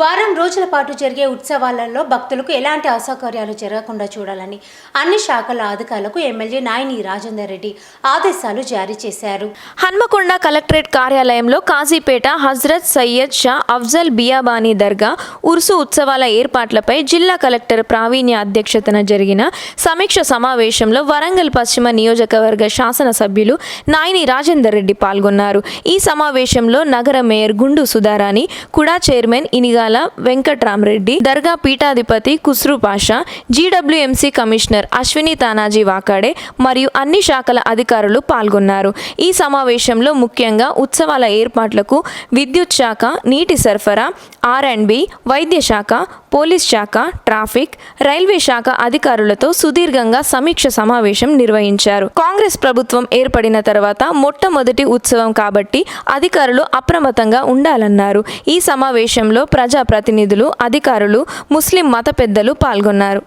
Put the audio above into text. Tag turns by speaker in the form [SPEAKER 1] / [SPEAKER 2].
[SPEAKER 1] వారం రోజుల పాటు జరిగే ఉత్సవాలలో భక్తులకు ఎలాంటి అసౌకర్యాలు జరగకుండా చూడాలని అన్ని శాఖల అధికారులకు ఎమ్మెల్యే నాయని రాజేందర్ రెడ్డి ఆదేశాలు జారీ చేశారు.
[SPEAKER 2] హన్మకొండ కలెక్టరేట్ కార్యాలయంలో కాజీపేట హజ్రత్ సయ్యద్ షా అఫ్జల్ బియాబానీ దర్గా ఉర్సు ఉత్సవాల ఏర్పాట్లపై జిల్లా కలెక్టర్ ప్రావీణ్య అధ్యక్షతన జరిగిన సమీక్ష సమావేశంలో వరంగల్ పశ్చిమ నియోజకవర్గ శాసనసభ్యులు నాయని రాజేందర్ రెడ్డి పాల్గొన్నారు. ఈ సమావేశంలో నగర మేయర్ గుండు సుధారాణి కుడా చైర్మన్ ఇనిగాల వెంకట్రామరెడ్డి దర్గా పీఠాధిపతి కుస్రు పాషా జీడబ్ల్యూఎంసీ కమిషనర్ అశ్విని తానాజీ వాకాడే మరియు అన్ని శాఖల అధికారులు పాల్గొన్నారు. ఈ సమావేశంలో ముఖ్యంగా ఉత్సవాల ఏర్పాట్లకు విద్యుత్ శాఖ నీటి సరఫరా ఆర్ అండ్ బి వైద్య శాఖ పోలీస్ శాఖ ట్రాఫిక్ రైల్వే శాఖ అధికారులతో సుదీర్ఘంగా సమీక్ష సమావేశం నిర్వహించారు. కాంగ్రెస్ ప్రభుత్వం ఏర్పడిన తర్వాత మొట్టమొదటి ఉత్సవం కాబట్టి అధికారులు అప్రమత్తంగా ఉండాలన్నారు. ఈ సమావేశంలో ప్రజాప్రతినిధులు అధికారులు ముస్లిం మత పెద్దలు పాల్గొన్నారు.